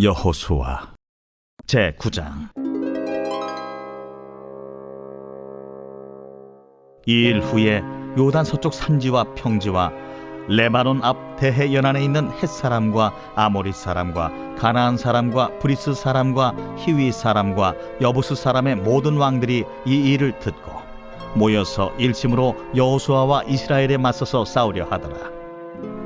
여호수아 제 9장 이 일 후에 요단 서쪽 산지와 평지와 레바논 앞 대해 연안에 있는 헷 사람과 아모리 사람과 가나안 사람과 브리스 사람과 히위 사람과 여부스 사람의 모든 왕들이 이 일을 듣고 모여서 일심으로 여호수아와 이스라엘에 맞서서 싸우려 하더라.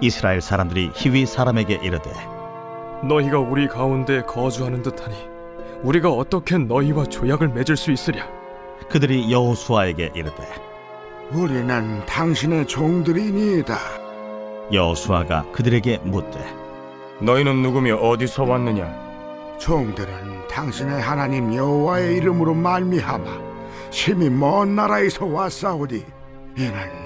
이스라엘 사람들이 히위 사람에게 이르되 너희가 우리 가운데 거주하는 듯하니 우리가 어떻게 너희와 조약을 맺을 수 있으랴? 그들이 여호수아에게 이르되 우리는 당신의 종들이니이다. 여호수아가 그들에게 묻되 너희는 누구며 어디서 왔느냐? 종들은 당신의 하나님 여호와의 이름으로 말미암아 심히 먼 나라에서 왔사오니 이는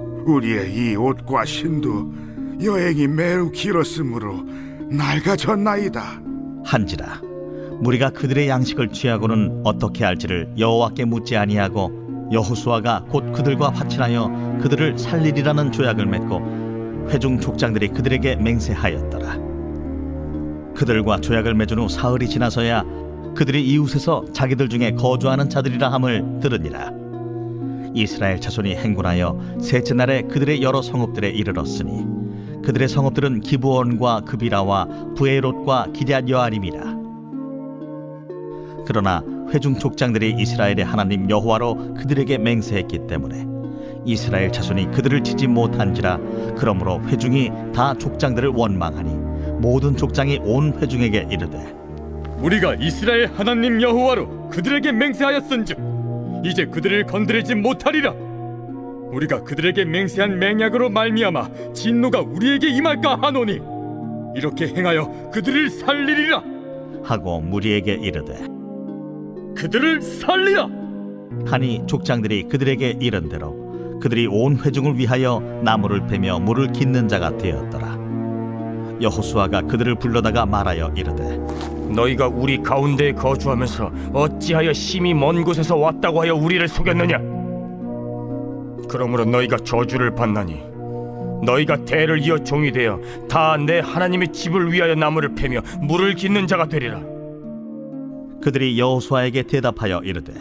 우리의 이 옷과 신도 여행이 매우 길었으므로 낡아졌나이다. 한지라 무리가 그들의 양식을 취하고는 어떻게 할지를 여호와께 묻지 아니하고 여호수아가 곧 그들과 화친하여 그들을 살리리라는 조약을 맺고 회중 족장들이 그들에게 맹세하였더라. 그들과 조약을 맺은 후 사흘이 지나서야 그들이 이웃에서 자기들 중에 거주하는 자들이라 함을 들으니라 이스라엘 자손이 행군하여 셋째 날에 그들의 여러 성읍들에 이르렀으니 그들의 성읍들은 기브온과 그비라와 부에롯과 기럇 여아림이라. 그러나 회중 족장들이 이스라엘의 하나님 여호와로 그들에게 맹세했기 때문에 이스라엘 자손이 그들을 치지 못한지라 그러므로 회중이 다 족장들을 원망하니 모든 족장이 온 회중에게 이르되 우리가 이스라엘 하나님 여호와로 그들에게 맹세하였은즉 이제 그들을 건드리지 못하리라. 우리가 그들에게 맹세한 맹약으로 말미암아 진노가 우리에게 임할까 하노니 이렇게 행하여 그들을 살리리라. 하고 무리에게 이르되 그들을 살리라. 하니 족장들이 그들에게 이른 대로 그들이 온 회중을 위하여 나무를 베며 물을 깃는 자가 되었더라 여호수아가 그들을 불러다가 말하여 이르되 너희가 우리 가운데에 거주하면서 어찌하여 심히 먼 곳에서 왔다고 하여 우리를 속였느냐? 그러므로 너희가 저주를 받나니 너희가 대를 이어 종이 되어 다 내 하나님의 집을 위하여 나무를 패며 물을 깃는 자가 되리라. 그들이 여호수아에게 대답하여 이르되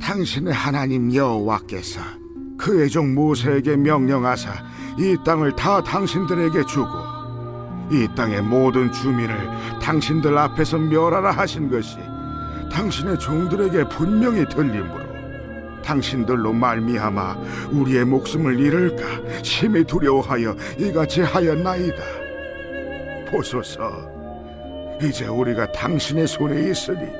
당신의 하나님 여호와께서 그의 종 모세에게 명령하사 이 땅을 다 당신들에게 주고 이 땅의 모든 주민을 당신들 앞에서 멸하라 하신 것이 당신의 종들에게 분명히 들리므로 당신들로 말미암아 우리의 목숨을 잃을까 심히 두려워하여 이같이 하였나이다 보소서 이제 우리가 당신의 손에 있으니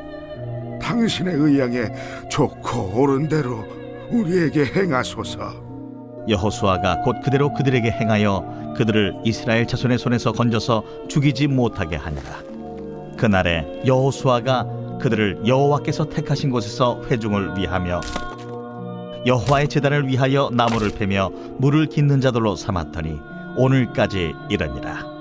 당신의 의향에 좋고 옳은 대로 우리에게 행하소서. 여호수아가 곧 그대로 그들에게 행하여 그들을 이스라엘 자손의 손에서 건져서 죽이지 못하게 하니라. 그날에 여호수아가 그들을 여호와께서 택하신 곳에서 회중을 위하며 여호와의 제단을 위하여 나무를 패며 물을 깃는 자들로 삼았더니 오늘까지 이르니라